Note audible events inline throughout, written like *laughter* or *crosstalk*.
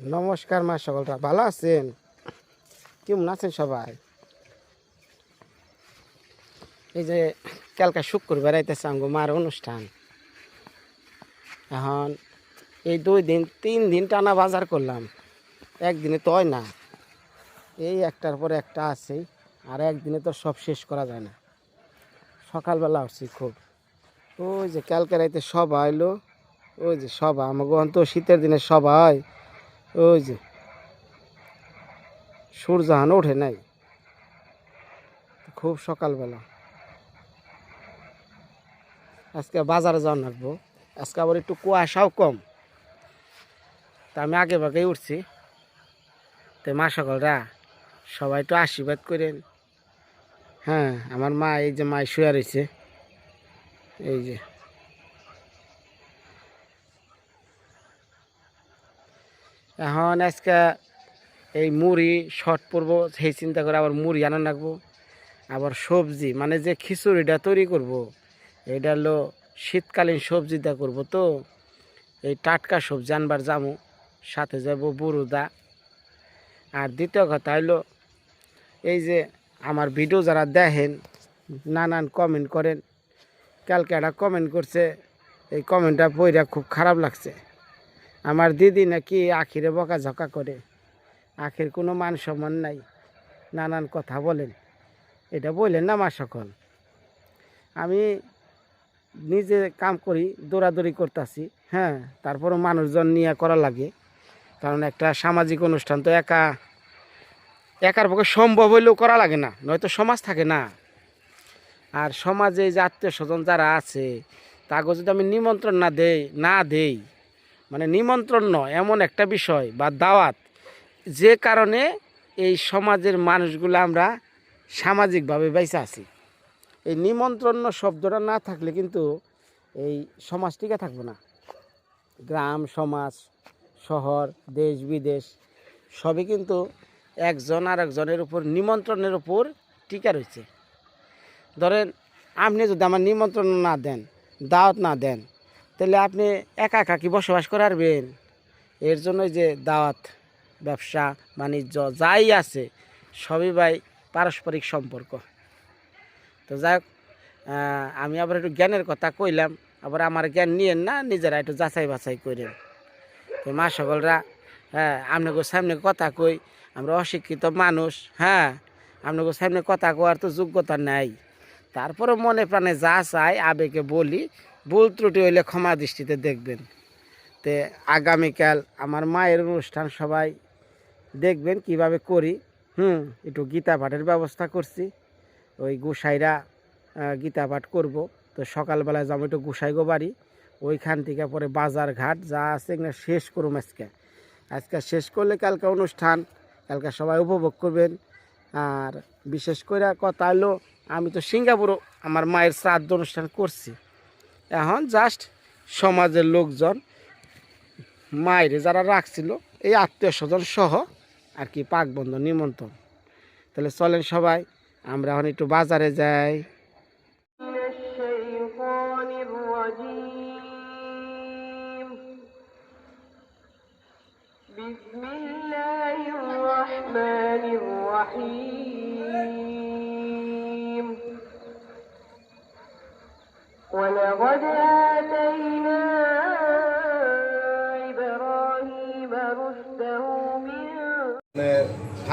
নমস্কার মা সকলরা, ভালো আছেন? কেমন আছেন সবাই? এই যে কালকা শুক্রবার আইতেছে আঙ্গো মার অনুষ্ঠান। এখন এই দুই দিন, তিন দিন টানা বাজার করলাম। একদিনে তো হয় না। এই একটার পরে একটা আছেই, আর একদিনে তো সব শেষ করা যায় না। সকালবেলা উঠছি খুব। ওই যে কালকে রাইতে সভা এলো ওই যে সভা আমাকে তো শীতের দিনে হয়। ওই যে, সূর্যহান ওঠে নাই। খুব সকালবেলা। আজকে বাজারে যাওয়া লাগবো আজকে আবার একটু কুয়াশাও কম। তা আমি আগে ভাগে উঠছি। তো মা সকলরা সবাই একটু আশীর্বাদ করেন। হ্যাঁ আমার মা, এই যে মা শুয়ে রয়েছে। এই যে। এখন আজকে এই মুড়ি শর্ট পরব, সেই চিন্তা করে আবার মুড়ি আনা রাখব আবার সবজি মানে যে খিচুড়িটা তৈরি করব। এটা হলো শীতকালীন সবজিটা করব তো, এই টাটকা সবজি আনবার যাব সাথে যাব বুড়ুদা আর দ্বিতীয় কথা হলো, এই যে আমার ভিডিও যারা দেখেন, নানান কমেন্ট করেন, কালকে একটা কমেন্ট করছে, এই কমেন্টটা পড়া খুব খারাপ লাগছে আমার দিদি নাকি আখিরে বকাঝকা করে। আখির কোনো মান সম্মান নাই। নানান কথা বলেন। এটা বললেন না মা সকল। আমি নিজে কাম করি, দৌড়াদৌড়ি করতেছি হ্যাঁ তারপরও মানুষজন নিয়ে করা লাগে। কারণ একটা সামাজিক অনুষ্ঠান তো একা, একার পক্ষে সম্ভব হইলেও করা লাগে না, নয়তো সমাজ থাকে না। আর সমাজে যে আত্মীয় স্বজন যারা আছে তাকে যদি আমি নিমন্ত্রণ না দেই না দেই মানে নিমন্ত্রণ নয়, এমন একটা বিষয় বা দাওয়াত। যে কারণে এই সমাজের মানুষগুলো আমরা সামাজিকভাবে বেঁচে আছি। এই নিমন্ত্রণ শব্দটা না থাকলে কিন্তু এই সমাজ টিকে থাকবে না। গ্রাম, সমাজ, শহর, দেশ, বিদেশ, সবই কিন্তু একজন আর একজনের উপর, নিমন্ত্রণের উপর টিকা রয়েছে। ধরেন, আপনি যদি আমার নিমন্ত্রণ না দেন, দাওয়াত না দেন তাহলে আপনি একা একা কি বসবাস করারবেন? এর জন্য যে দাওয়াত, ব্যবসা, বাণিজ্য, যাই আছে, সবই ভাই পারস্পরিক সম্পর্ক। তো যাই আমি আবার একটু জ্ঞানের কথা কইলাম, আবার আমার জ্ঞান নিয়েন না, নিজেরা একটু যাচাই বাছাই করেন। তো মা সকলরা হ্যাঁ আপনাকে সামনে কথা কই, আমরা অশিক্ষিত মানুষ হ্যাঁ আপনাকে সামনে কথা কওয়ার তো যোগ্যতা নাই। তারপরে মনে প্রাণে যা চাই, আবেগে বলি ভুল ত্রুটি হইলে ক্ষমা দৃষ্টিতে দেখবেন। তে আগামীকাল আমার মায়ের অনুষ্ঠান সবাই দেখবেন কীভাবে করি। হুম, একটু গীতা পাঠের ব্যবস্থা করছি। ওই গুসাইরা গীতা পাঠ করব। তো সকালবেলায় যাব একটু গুসাইগো বাড়ি। ওইখান থেকে পরে বাজার ঘাট যা আছে এগুলো শেষ করুম আজকে। আজকে শেষ করলে কালকে অনুষ্ঠান, কালকে সবাই উপভোগ করবেন। আর বিশেষ করে কথা হলো আমি তো সিঙ্গাপুরও আমার মায়ের শ্রাদ্ধ অনুষ্ঠান করছি। এখন জাস্ট সমাজের লোকজন, মায়েরে যারা রাখছিল, এই আত্মীয় স্বজন সহ আর কি পাক বন্ধ নিমন্ত্রণ। তাহলে চলেন সবাই, আমরা এখন একটু বাজারে যাই।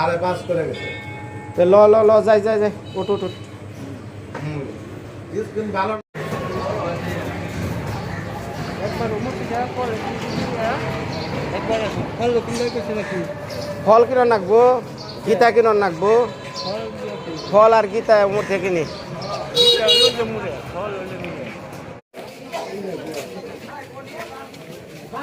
সাড়ে পাঁচ করে গেছে। ল ল ল যাই যাই ভালো ফল কিনা নাকবো? গীতা কিনা নাকবো? ফল আর গীতা ওমর থেকে নি।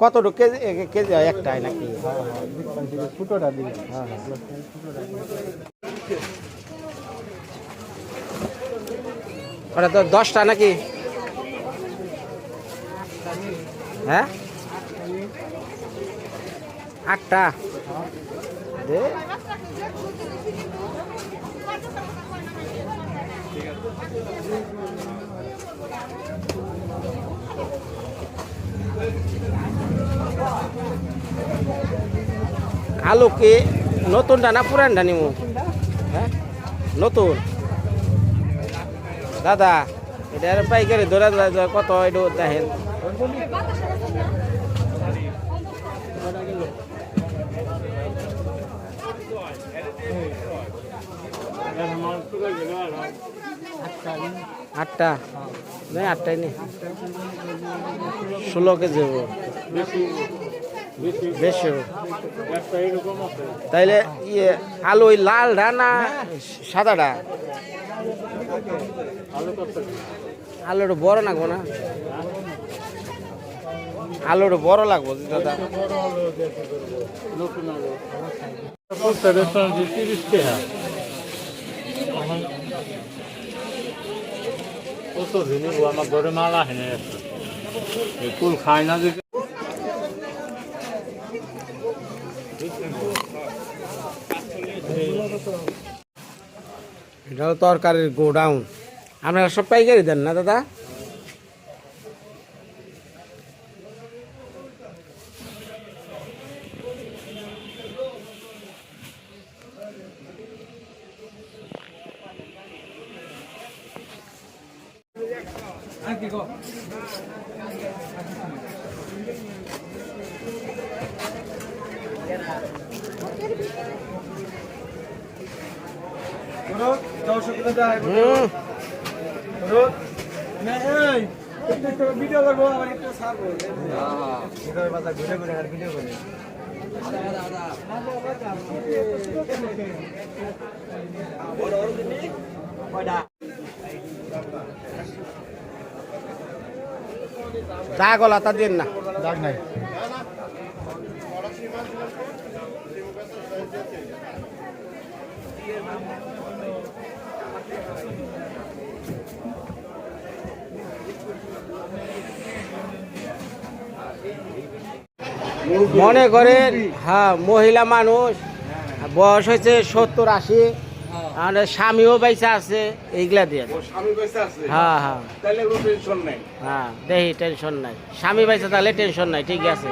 কতটুকু কেজি কেজি হয় একটাই নাকি? ছোটটা দিবি ওটা তো দশটা নাকি? হ্যাঁ? আটটা। দে। আলু কি? নতুনটা না পুরানটা নিমু? হ্যাঁ? নতুন। দাদা এটার পাইকারি ধরে কত একটু দেখেন। আটটা। নেই আটটাই নেই ষোলো কেজি হব। বেশি তাইলে ইয়ে আলু ওই লালটা না সাদাটা আলুটা বড় লাগবো না আলুটা বড় লাগবো দাদা। আমার ঘরে মালা কুল খায় না যে এটা তরকারির গোডাউন। আপনারা সব পাইকারি দেন না দাদা? চা গলা তা দিন না। দাগ নাই। মনে করেন হ্যাঁ মহিলা মানুষ বয়স হয়েছে সত্তর আশি আর স্বামীও বাইসা আছে এইগুলা দিয়ে। হ্যাঁ হ্যাঁ। টেনশন হ্যাঁ দেখি টেনশন নাই। স্বামী বাইসা তাহলে টেনশন নাই ঠিক আছে।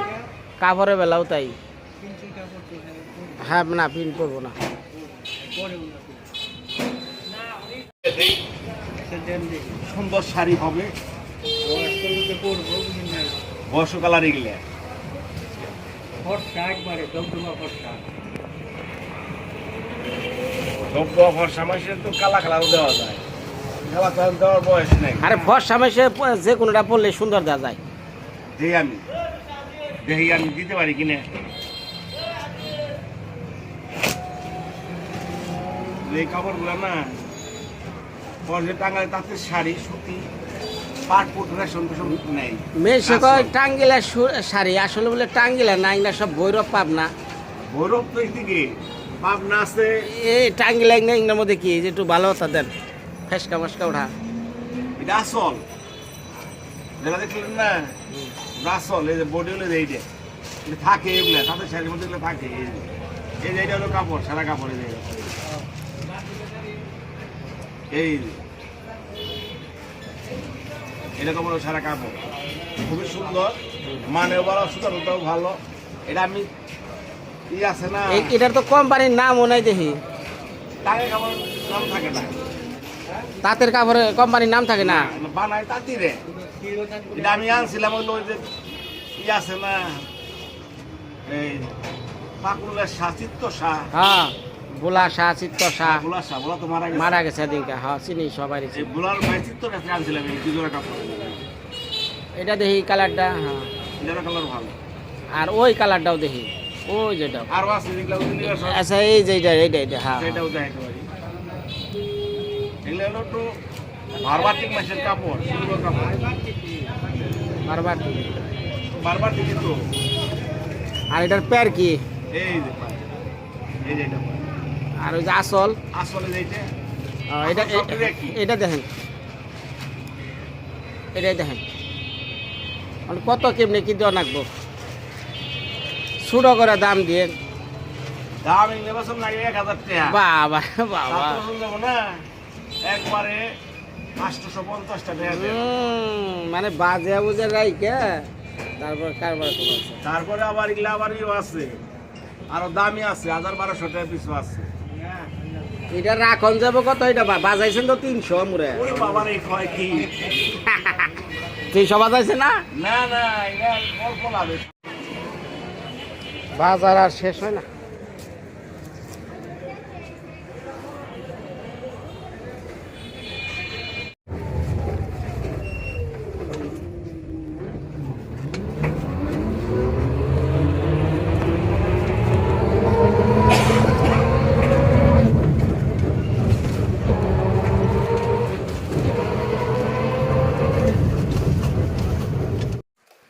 কাপড়ের বেলাও তাই। হ্যাঁ না পিন করব না। সুন্দর শাড়ি হবে। বর্ষকালার এগুলো। দ্রব্য ভরসা। মাসে তো কালা কালারও দেওয়া যায়। কালা কালার দেওয়ার বয়স নেই। আরে ফর্সা মাসে যে কোনোটা পড়লে সুন্দর দেওয়া যায়। দেই আমি। দেহি আমি দিতে পারি কিনে এই কাপড়গুলো না পরে টাঙ্গালে তাতে শাড়ি সুতি মেয়ে সে কয় টাঙ্গিলা শাড়ি আসলে বলে টাঙ্গিলা না সব ভৈরব পাবনা। ভৈরব তো পাবনা আছে। এই টাঙ্গিলা না মধ্যে কি? যে একটু ভালো হতা দেন। ফেসকা মস্কা ওঠা। এটা আসল। যেটা দেখলেন না? আসল এই যে বডি হলে এই যে এটা থাকে এগুলো তাতে শাড়ির মধ্যে এগুলো থাকে। এই যে এটা হলো কাপড় সারা কাপড় এই যে। এই যে। এটা হলো সারা কাপড়। খুবই সুন্দর। মানেও ভালো সুতাটাও ভালো। এটা আমি ই আছে না? এই- এটার তো কোম্পানির নামও নাই দেখি। টাকা কাপড় নাম থাকে না। তাঁতের কাপড়ে কোম্পানির নাম থাকে না? বানাই তাঁতি রে। এটা আমি আনছিলাম ওই যে ই আছে না? এই পাকুলের শাহ চিত্ত শাহ হ্যাঁ। বোলা শাহ চিত্ত শাহ তো মারা গেছে। মারা গেছে হ্যাঁ চিনি সবাই এই বোলার ভাইসির তো কাছে আনছিলাম এই দুজোড়া কাপড়। এটা দেখি কালারটা হ্যাঁ। দুজোড়া কালার ভালো। আর ওই কালারটাও দেখি ওই যেটা। আরও আছে যেগুলো আচ্ছা এই যে এইটা এইটা এইটা হ্যাঁ পারি এগুলো হলো একটু বারবাটিক মাসের কাপড় সুন্দর কাপড়। বারবার দিকে তো। আর এটার প্যার কি? এই যে এই যে এটা। আর ওই যে আসল। এটা দেখেন। এটাই দেখেন। মানে কত কেমনি কি দেওয়া লাগবো? ছোটো করে দাম দিয়ে। দাম এগুলো লাগে এক হাজার টাকা। বাবা বাবা। না? একবারে আটশোশো পঞ্চাশটা টাকা দেয়। মানে বাজে বুঝে রাইকে তারপর কারবার তারপরে আবার এগুলো আবার আছে। আরও দামি আছে হাজার বারোশো টাকা পিছু আছে। এটা রাখন যাব কত? এটা বাজাইছেন তো তিনশো মুরে *laughs* তিনশো বাজাইছে না? বাজার আর শেষ হয় না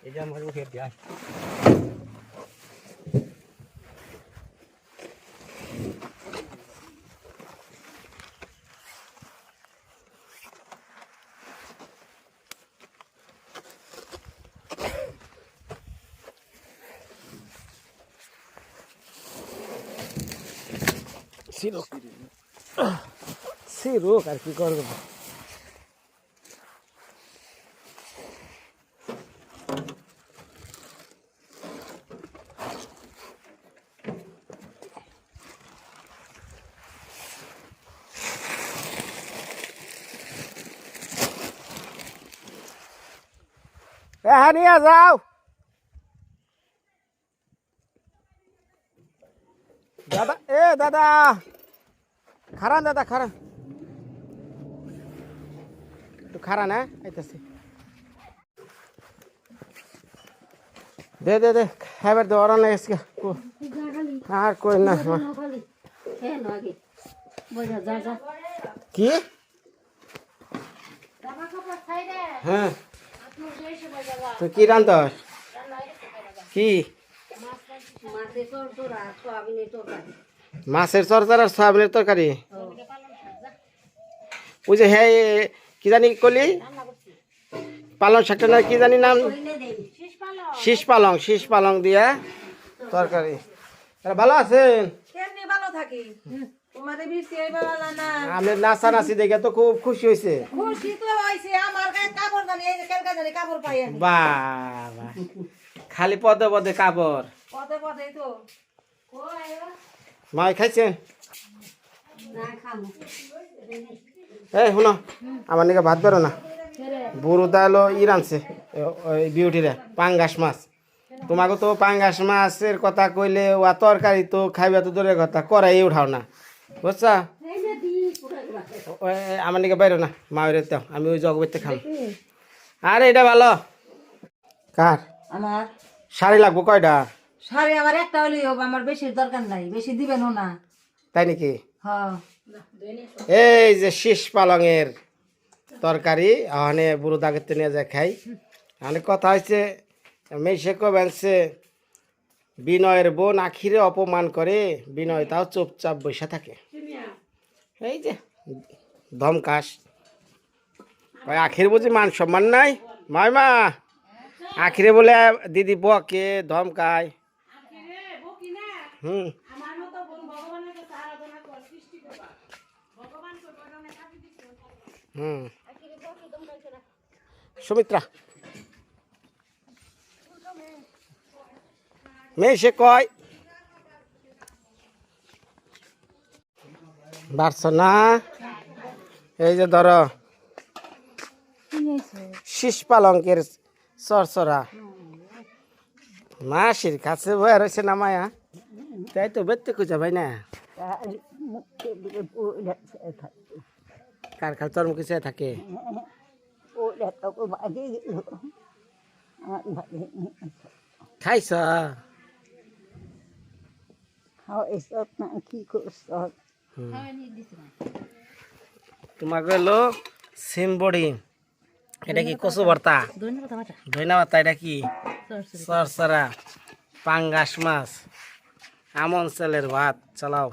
এটা আমার মুখে দেয় সিরুক সিরুক আর কি হ্যাঁ নিয়ে যাও। দাদা এ দাদা। খারান দাদা খারান। একটু খারান হ্যাঁ? আইতাছি। দে দে দে খাবার দে ওরা না এসকে আর কই না। কি? হ্যাঁ। তো কি রান্ধ কি? মাছের তরকারি আর সয়াবিনের তরকারি? ওই যে হ্যাঁ কি জানি কলি? পালং শাকটা না কি জানি নাম? শীষ পালং শীষ পালং দিয়া তরকারি। ভালো আছেন? ভালো থাকি? আমি নাচা নাচি দেখে তো খুব খুশি হয়েছে খুশি তো হয়েছে আমার গায়ে কাপড় জানি এই কেলকা জানি কাপড় পাই বাবা খালি পদে পদে কাপড়। পদে পদে তো। মাই খাইছেন এই শুনো আমার নাকি ভাত বেরো না। বুড়ো দালো ই ওই বিউটিরে পাঙ্গাস মাছ। তোমাকে তো পাঙ্গাস মাছের কথা কইলে ওয়া তরকারি তো খাইবে তো দূরের কথা করাই উঠাও না। বুঝছা আমার নাকি বাইরো না মায়ের দাও আমি ওই জগবেতে খাম। আরে এটা ভালো। কার? আমার। শাড়ি লাগবো কয়টা? শাড়ি আমার একটা হলেই হবে আমার বেশি দরকার নাই বেশি দিবেন না। তাই নাকি? এই যে শীষ পালংয়ের তরকারি ওখানে বুড়ো দাগেতে নিয়ে যায় খাই। মানে কথা হয়েছে মেসে কবেনছে বিনয়ের বোন আখিরে অপমান করে বিনয় তাও চুপচাপ বসে থাকে। এই যে। ধমকাস। ওই আখির বুঝি মান সম্মান নাই? মাইমা আখিরে বলে দিদি বকে ধমকায়। হুম। হুম। সুমিত্রা। মেয়ে সে কয়? বাড়ছ না? এই যে ধরো, শীষ পালঙ্কের চরচরা মাসির কাছে বয়ে রয়েছে না মায়া? তাই তো বেতে খুঁজে ভাই না। কার খাল তোর মুখে থাকে? খাইছ? খাওয়াইছ না, কি করছ? তোমাকে হলো সিম বড়ি। এটা কি কচু ভর্তা? ভর্তা, এটা কি? সরসরা পাঙ্গাস মাছ। আমন চালের ভাত। চালাও।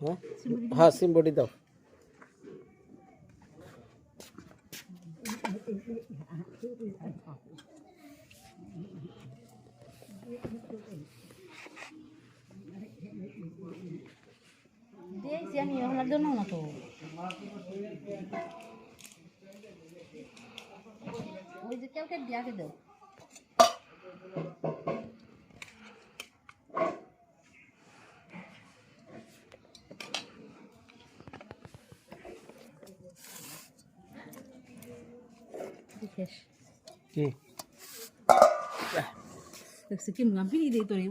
হ্যাঁ? হ্যাঁ সিম বড়ি দাও। দিয়েছি আমি ওনার জন্য না তো। ওই যে কেউ কে দিয়াকে দাও কি? কি মুগাম পিড়ি দিই তোরে।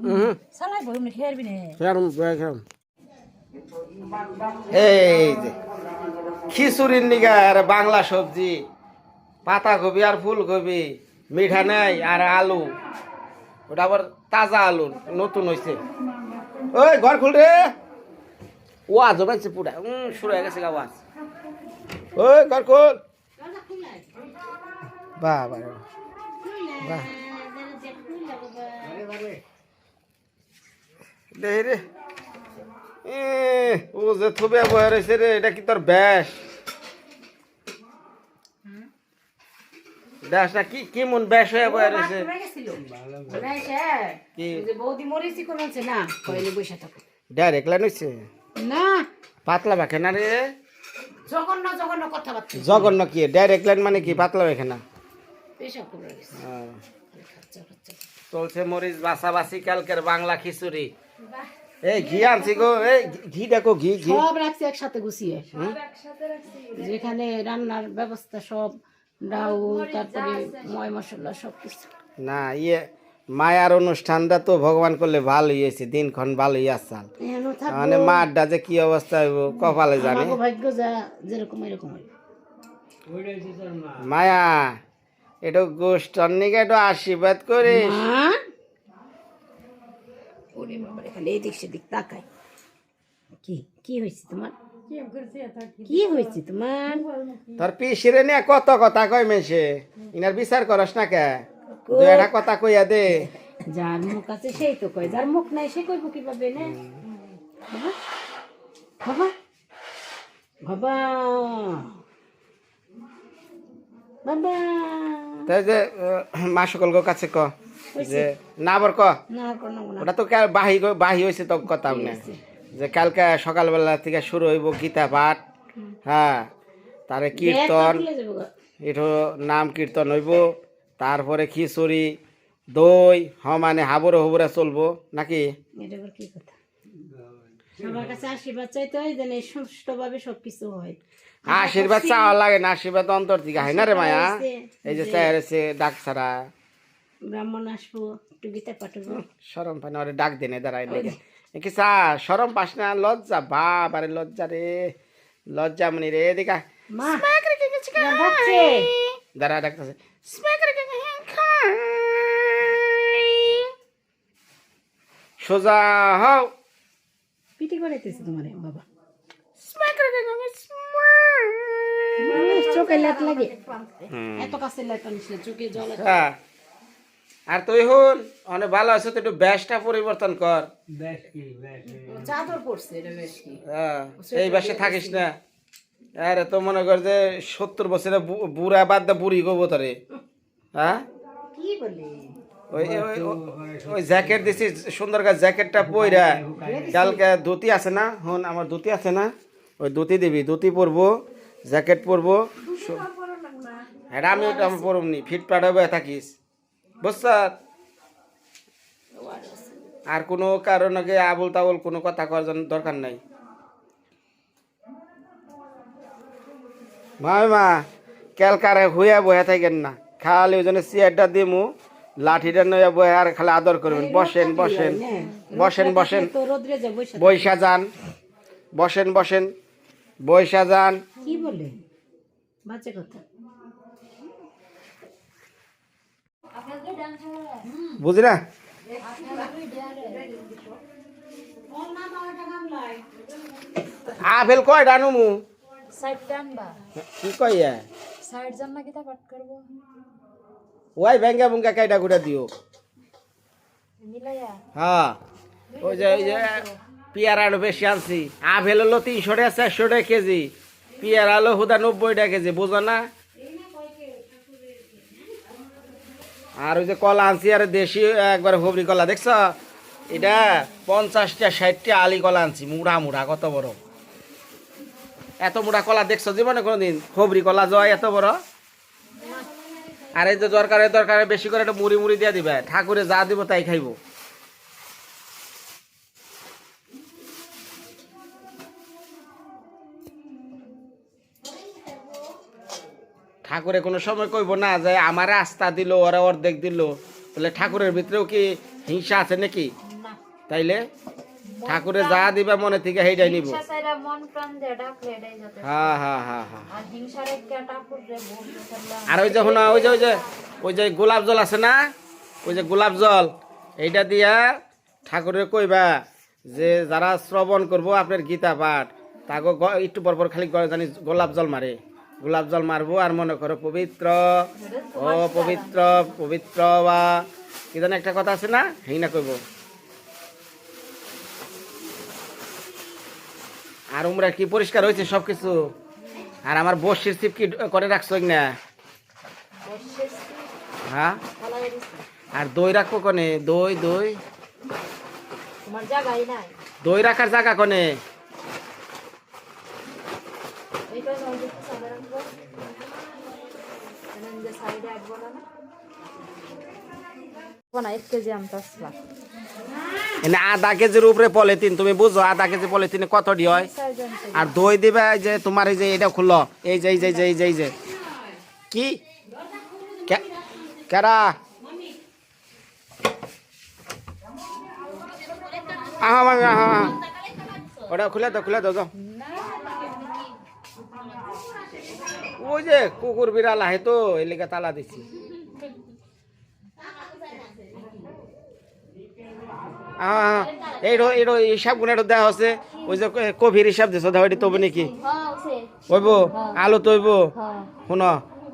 সালাই বই উনি খেয়ারবি না। খেলাম খেলাম এই যে খিচুড়ির নিগা আর বাংলা সবজি পাতাকপি আর ফুলকপি মিঠা নাই আর আলু। ওটা আবার তাজা আলু নতুন হয়েছে ওই ঘর খুল রে। ওয়াজ বানছে পুরা উম শুরু হয়ে গেছে গা ওয়াজ। ওই ঘর খুল। বাহ বাহ বাহ দেখি রে। এ, ও যে থুবে বয়ে রয়েছে রে এটা কি তোর ব্যাস? ব্যাসটা কি মন ব্যাস হয়ে বয়ে রয়েছে কি? বৌদি মরিছি কোন না কইলে বসে থাকো। ডাইরেক্ট লাইন হয়েছে না। পাতলা বাখে না রে। জঘন্য জঘন্য কথাবার্তা। জঘন্য কি? ডাইরেক্ট লাইন মানে কি? পাতলা বাখে না এসব করে গেছে আহ। চলছে মরিচ বাসাবাসি কালকের বাংলা খিচুড়ি। এই ঘি আনছি গো এই ঘি- দেখো ঘি ঘি। সব রাখছি একসাথে গুছিয়ে। যেখানে রান্নার ব্যবস্থা সব ডাউল তারপরে ময় মশলা সব কিছু। না ইয়ে মায়ার অনুষ্ঠানটা তো ভগবান করলে ভালোই হয়েছে দিনক্ষণ ভালোই আসাল মানে মাঠটা যে কি অবস্থা হইব কপালে জানে। ভাগ্য যা যেরকম এরকম মায়া একটু গোষ্ঠর নিকে একটু আশীর্বাদ করে মা? ওরে বাবারে খালি এই দিক সেদিক তাকাই। কি কি হয়েছে তোমার? কি হয়েছে তোমার? তোর পিসিরে নিয়ে কত কথা কয় মেশে ইনার বিচার করস না কে? দু একটা কথা কইয়া দে। যার মুখ আছে সেই তো কয় যার মুখ নাই সে কইব কীভাবে না? বাবা বাবা বাবা। তাই যে মা সকল গো কাছে ক। যে না আবার ক। ওটা তো বাহি বাহি হয়েছে তো কথা না যে কালকে সকালবেলা থেকে শুরু হইব গীতা পাঠ হ্যাঁ তারে কীর্তন এটো নাম কীর্তন হইব। তারপরে খিচুড়ি দই হ মানে হাবরে হবরে চলবো নাকি? কি কথা? সবার কাছে আশীর্বাদ চাইতে হয় যেন সুষ্ঠুভাবে সবকিছু হয়। আশীর্বাদ চাওয়া লাগে না আশীর্বাদ অন্তর থেকে হয় না রে মায়া? এই যে ডাক ছাড়া। ব্রাহ্মণ আসব একটু গীতা পাঠবো। সরম পানি ওরে ডাক দিনে দাঁড়াই লেগে। কি চা সরম পাস না লজ্জা বাপ আরে লজ্জা রে লজ্জা মনি রে দেখা মা দাঁড়া ডাকতেছে। সোজা হও। পিটি করাইতেছে তোমার বাবা। চোখে লেট লাগে। এত কাছে লেট আনিস চোখে জল আছে। হ্যাঁ। আর তুই হন অনেক ভালো আছো তো একটু ব্যাসটা পরিবর্তন কর। চাদর পড়ছে এটা হ্যাঁ, এই ব্যাসে থাকিস না। আরে তো মনে কর যে সত্তর বছরে বুড়া বাদ দা বুড়ি গো তোরে হ্যাঁ? কি বলে? ওই ওই- ওই- ওই জ্যাকেট দিছি সুন্দর করে জ্যাকেটটা পইরা। কালকে ধুতি আছে না? হন আমার ধুতি আছে না? ওই ধুতি দিবি ধুতি পরবো জ্যাকেট পরবো হ্যাঁ আমি ওটা আমি পরবনি ফিট পাট হবে থাকিস। আর কোনো কারণে আবুল তাবুল কোনো কথা করার জন্য দরকার নাই। মা মা ক্যালকারে হুয়া বয়া থাকেন না। খালি ওই জন্য চেয়ারটা দিমু লাঠিটা নয়া বই আর খালি আদর করবেন। বসেন বসেন বসেন বসেন। তো রোদ্রে যে বসে বৈশা যান বসেন বসেন বৈশা যান। কি বলে? বাচ্চা কথা। বুঝি না আপেল কয়টা নুমু সাইড টানবা কি কইয়া? ওই ভেঙ্গা ভুঙ্গা কাইটা গুড়া দিও। হ্যাঁ। ওই যে ওই যে পেয়ারা আলু বেশি আনছি। আপেল হলো তিনশো টাকা চারশো টাকা কেজি। পেয়ারা আলু হুদা নব্বই টাকা কেজি বুঝো না? আর ওই যে কলা আনছি, আর দেশি, একবার হবরি কলা, দেখছ? এটা পঞ্চাশটা, ষাটটা আলি কলা আনছি, মুড়া মুড়া, কত বড়। এত মুড়া কলা দেখছ জীবনে কোনোদিন? হবরি কলা জয় এত বড়? আর এই যে দরকারে দরকারে বেশি করে একটা মুড়ি মুড়ি দিয়ে দিবে, ঠাকুরে যা দিব তাই খাইবো। ঠাকুরে কোনো সময় কইব না যে আমার আস্থা দিল ওরা অর্ধেক দিল। তাহলে ঠাকুরের ভিতরেও কি হিংসা আছে নাকি? তাইলে ঠাকুরে যা দিবে মনে থেকে সেইটাই নিব। আর ঠাকুর ওই যে শোনো ওই যে ওই যে ওই যে গোলাপ জল আছে না? ওই যে গোলাপ জল এইটা দিয়া ঠাকুরের কইবা যে যারা শ্রবণ করব আপনার গীতা পাঠ। তাকে একটু পর পর খালি জানি গোলাপ জল মারে। গোলাপ জল মারবো আর মনে করো পবিত্র ও পবিত্র পবিত্র বা কি জানি একটা কথা আছে না? হেই না কইব। আর উমরা কি পরিষ্কার হয়েছে সব কিছু আর আমার বসির সিপ কি করে রাখছো না হ্যাঁ? আর দই রাখব কনে? দই দই। দই রাখার জায়গা কনে? যে সাইডে এক আধা কেজির উপরে পলিথিন তুমি বুঝো আধা কেজি পলিথিনে কত ডি হয়? আর দই দিবে যে তোমার এই যে এটা খুললো এই যে এই যে এই যে এই যে কি? কেরা? আহা মামি আহা আহা। ওটা খুলে দাও খুলে দাও যাও ওই যে কুকুর বিড়াল আহে তো এই লেগে তালা দিছি। এইটো এইটো তবে আলু শুন,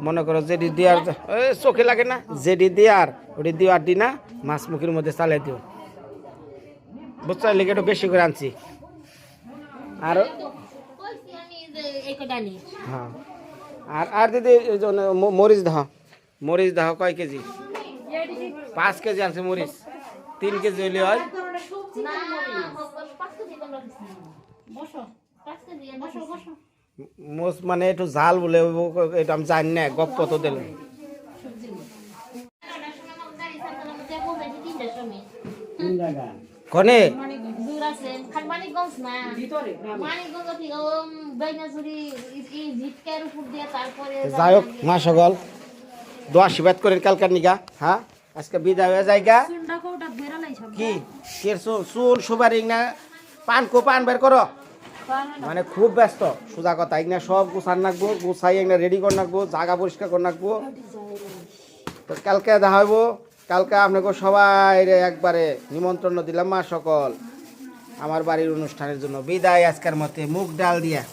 মনে চোখে লাগে না যেটি দিয়ার, ওটি দিয়ার দি না মাছ মধ্যে চালাই দিও। বুঝছ বেশি করে আনছি। আর হ্যাঁ। আর আর দিদি এই যে ম- মরিচ দাও। মরিচ দাও কয় কেজি? পাঁচ কেজি আনছে মরিচ। তিন কেজি হইলে হয়? মোস মানে একটু জাল বলে এটা আমি জানি না গপ কত দিল। কনে? দূর আছে। খালি মানিকগঞ্জ না। মানিকগঞ্জ থেকে ওম বাইনাজুরি এই জিটকার উপর দিয়ে তারপরে যাই হোক মা সকল দোয়া শিবাত করেন কালকার নিগা হ্যাঁ? আজকে বিদায় হয়ে যায়গা কি কের চুন চুন সুপারি না? পান কো পান বের করো। মানে খুব ব্যস্ত। সোজা কথা ইগনা সব গুছান রাখব গুছাই একটা রেডি করে রাখব জায়গা পরিষ্কার করে রাখব তো কালকে দেখা হইব। কালকে আপনাকে সবাই একবারে নিমন্ত্রণ দিলাম মা সকল। আমার বাড়ির অনুষ্ঠানের জন্য। বিদায় আজকের মতে মুখ ডাল দিয়া।